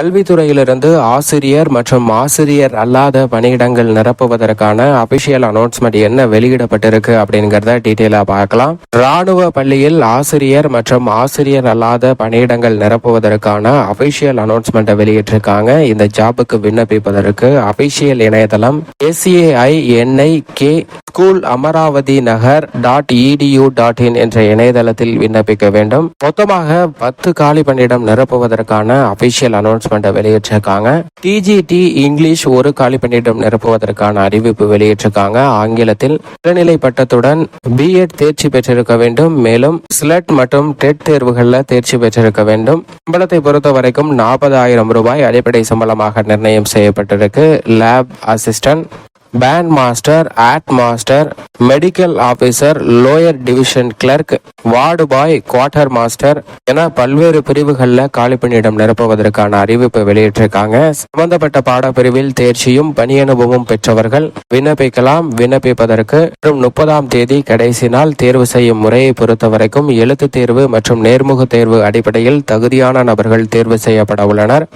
கல்வித்துறையிலிருந்து ஆசிரியர் மற்றும் ஆசிரியர் அல்லாத பணியிடங்கள் நிரப்புவதற்கான அபிஷியல் அனௌன்ஸ்மெண்ட் என்ன வெளியிடப்பட்டிருக்கு அப்படிங்கறத டீட்டெயிலா பார்க்கலாம். ராணுவ பள்ளியில் ஆசிரியர் மற்றும் ஆசிரியர் அல்லாத பணியிடங்கள் நிரப்புவதற்கான அபிஷியல் அனௌன்ஸ்மெண்ட்டை வெளியிட்டிருக்காங்க. இந்த ஜாபுக்கு விண்ணப்பிப்பதற்கு அபிஷியல் இணையதளம் S A I N I K school Amaravathi Nagar dot E D U dot in என்ற இணையதளத்தில் விண்ணப்பிக்க வேண்டும். மொத்தமாக பத்து காலி பணியிடம் நிரப்புவதற்கான அபிஷியல் அனௌன்ஸ்மெண்ட்டை வெளியிட்டிருக்காங்க. டிஜிடி இங்கிலீஷ் ஒரு காலி பணியிடம் நிரப்புவதற்கான அறிவிப்பு வெளியிட்டிருக்காங்க. ஆங்கிலத்தில் இளநிலை பட்டத்துடன் பிஎட் தேர்ச்சி பெற்றிருக்க வேண்டும். மேலும் ஸ்லெட் மற்றும் டெட் தேர்வுகளில் தேர்ச்சி பெற்றிருக்க வேண்டும். சம்பளத்தை பொறுத்த வரைக்கும் நாற்பதாயிரம் ரூபாய் அடிப்படை சம்பளமாக நிர்ணயம் செய்யப்பட்டிருக்கு. Lab assistant band master art master medical officer lower division clerk ward boy quarter master என பல்வேறு பிரிவுகளில் காலிப்பணியிடம் நிரப்புவதற்கான அறிவிப்பு வெளியிட்டிருக்காங்க. சம்பந்தப்பட்ட பாடப்பிரிவில் தேர்ச்சியும் பணி அனுபவமும் பெற்றவர்கள் விண்ணப்பிக்கலாம். விண்ணப்பிப்பதற்கு மற்றும் முப்பதாம் தேதி கடைசி நாள் தேர்வு செய்யும் முறையை பொறுத்த வரைக்கும் எழுத்து தேர்வு மற்றும் நேர்முக தேர்வு அடிப்படையில் தகுதியான நபர்கள் தேர்வு செய்யப்பட உள்ளனர்.